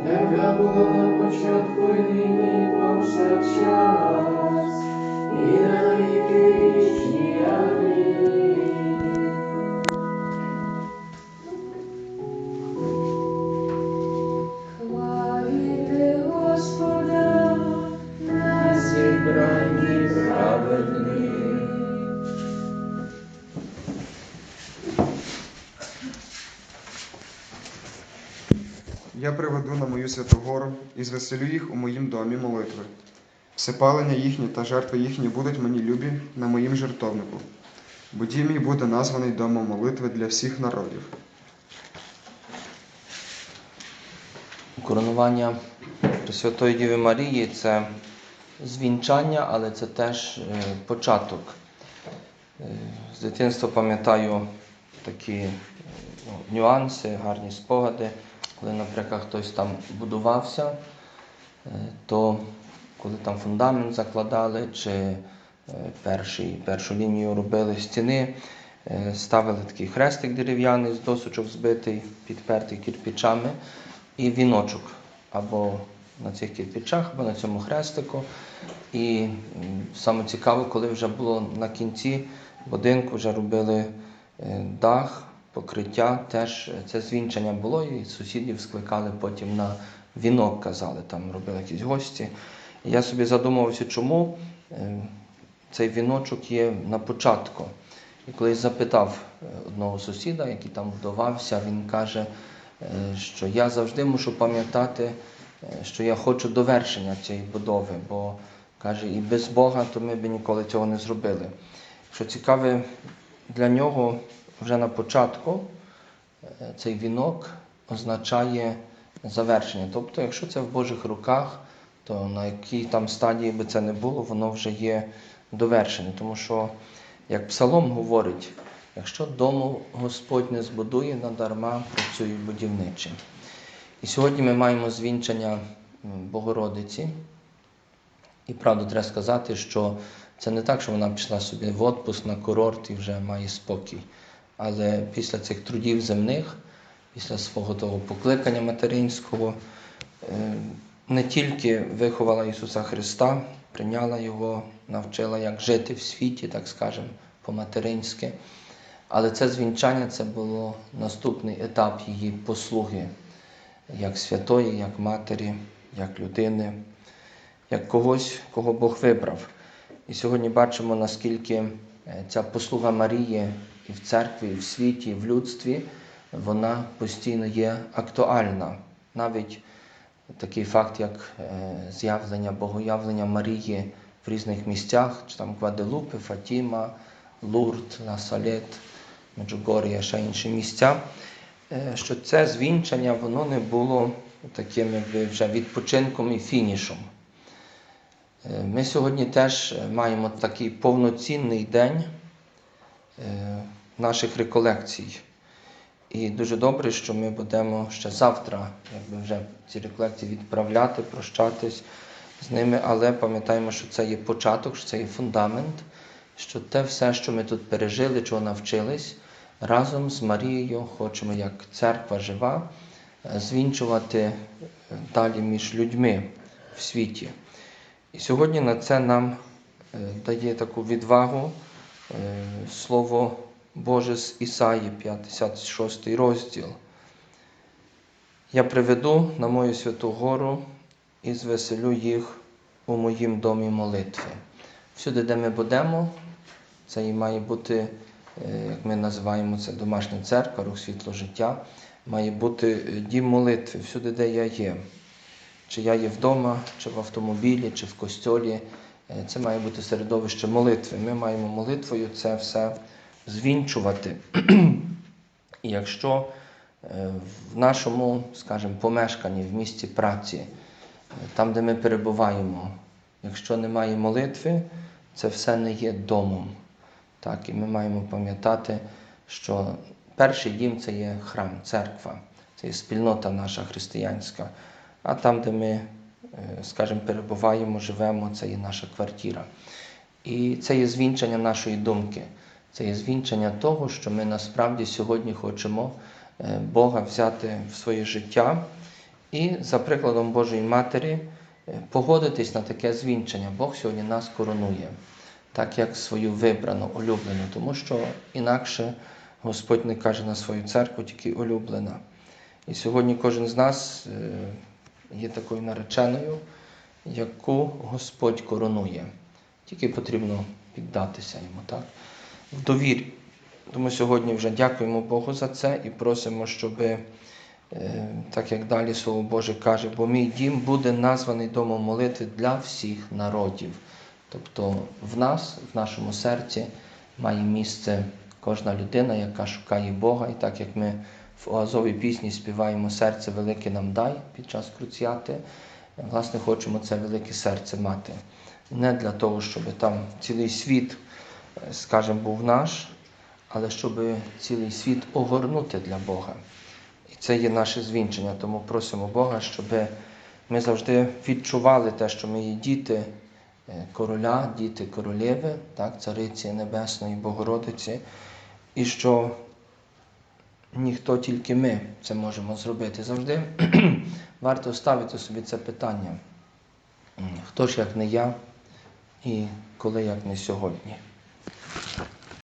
яка була на початку і нині повсякчас, і на віки вічні. Амінь. Я приведу на мою святу гору і звеселю їх у моїм домі молитви. Всепалення їхні та жертви їхні будуть мені любі на моїм жертовнику, бо мій буде названий домом молитви для всіх народів. Коронування Пресвятої Діви Марії це звінчання, але це теж е, початок. Е, З дитинства пам'ятаю такі е, нюанси, гарні спогади, коли, наприклад, хтось там будувався, е, то коли там фундамент закладали, чи е, перший, першу лінію робили стіни, е, ставили такий хрестик дерев'яний з досочок збитий, підпертий кирпичами і віночок або на цих кирпичах, або на цьому хрестику. І саме цікаво, коли вже було на кінці будинку, вже робили дах, покриття, теж це звінчання було, і сусідів скликали потім на вінок, казали, там робили якісь гості. І я собі задумувався, чому е, цей віночок є на початку. І колись запитав е, одного сусіда, який там вдавався, він каже, е, що я завжди мушу пам'ятати, що я хочу довершення цієї будови, бо каже, і без Бога то ми б ніколи цього не зробили. Що цікаве, для нього вже на початку е, цей вінок означає завершення. Тобто, якщо це в Божих руках, то на якій там стадії би це не було, воно вже є довершене. Тому що, як Псалом говорить, якщо дому Господь не збудує, надарма працюють будівничі. І сьогодні ми маємо звінчення Богородиці. І правду треба сказати, що це не так, що вона пішла собі в отпуск на курорт і вже має спокій. Але після цих трудів земних, після свого того покликання материнського, е, не тільки виховала Ісуса Христа, прийняла Його, навчила, як жити в світі, так скажемо, по-материнськи. Але це звінчання це було наступний етап її послуги як святої, як матері, як людини, як когось, кого Бог вибрав. І сьогодні бачимо, наскільки е, ця послуга Марії і в церкві, і в світі, і в людстві, вона постійно є актуальна. Навіть такий факт, як е, з'явлення, богоявлення Марії в різних місцях, чи там Гваделупи, Фатіма, Лурд, Насалет, Меджугорія, ще інші місця, е, що це звінчання воно не було таким якби вже відпочинком і фінішом. Е, Ми сьогодні теж маємо такий повноцінний день наших реколекцій. І дуже добре, що ми будемо ще завтра, якби вже ці реколекції відправляти, прощатись з ними, але пам'ятаємо, що це є початок, що це є фундамент, що те все, що ми тут пережили, чого навчились, разом з Марією хочемо, як церква жива, е, звінчувати е, далі між людьми в світі. І сьогодні на це нам е, дає таку відвагу Слово Боже з Ісаї, 56 розділ. Я приведу на мою святу гору і звеселю їх у моїм домі молитви. Всюди, де ми будемо, це і має бути, е, як ми називаємо це, домашня церква, рух світло життя, має бути е, дім молитви, всюди, де я є. Чи я є вдома, чи в автомобілі, чи в костьолі. Е, Це має бути середовище молитви. Ми маємо молитвою це все звінчувати. І якщо е, в нашому, скажімо, помешканні, в місці праці, е, там, де ми перебуваємо, якщо немає молитви, це все не є домом. Так, і ми маємо пам'ятати, що перший дім це є храм, церква, це є спільнота наша християнська. А там, де ми, е, скажімо, перебуваємо, живемо, це є наша квартира. І це є звінчення нашої думки. Це є звінчення того, що ми насправді сьогодні хочемо е, Бога взяти в своє життя І за прикладом Божої Матері е, погодитись на таке звінчення. Бог сьогодні нас коронує, так як свою вибрану, улюблену, тому що інакше Господь не каже на свою церкву, тільки улюблена. І сьогодні кожен з нас е, є такою нареченою, яку Господь коронує. Тільки потрібно піддатися йому, так? В довірі. Тому сьогодні вже дякуємо Богу за це і просимо, щоб, е, так як далі Слово Боже каже, бо мій дім буде названий домом молитви для всіх народів. Тобто в нас, в нашому серці, має місце кожна людина, яка шукає Бога, і так як ми в Оазовій пісні співаємо Серце велике нам дай під час круціати, власне, хочемо це велике серце мати. Не для того, щоб там цілий світ, скажімо, був наш, але щоб цілий світ огорнути для Бога. І це є наше звінчення. Тому просимо Бога, щоб ми завжди відчували те, що ми є діти е, короля, діти королеви, так, цариці Небесної, Богородиці, і що ніхто тільки ми це можемо зробити. Завжди варто ставити собі це питання. Хто ж як не я і коли як не сьогодні?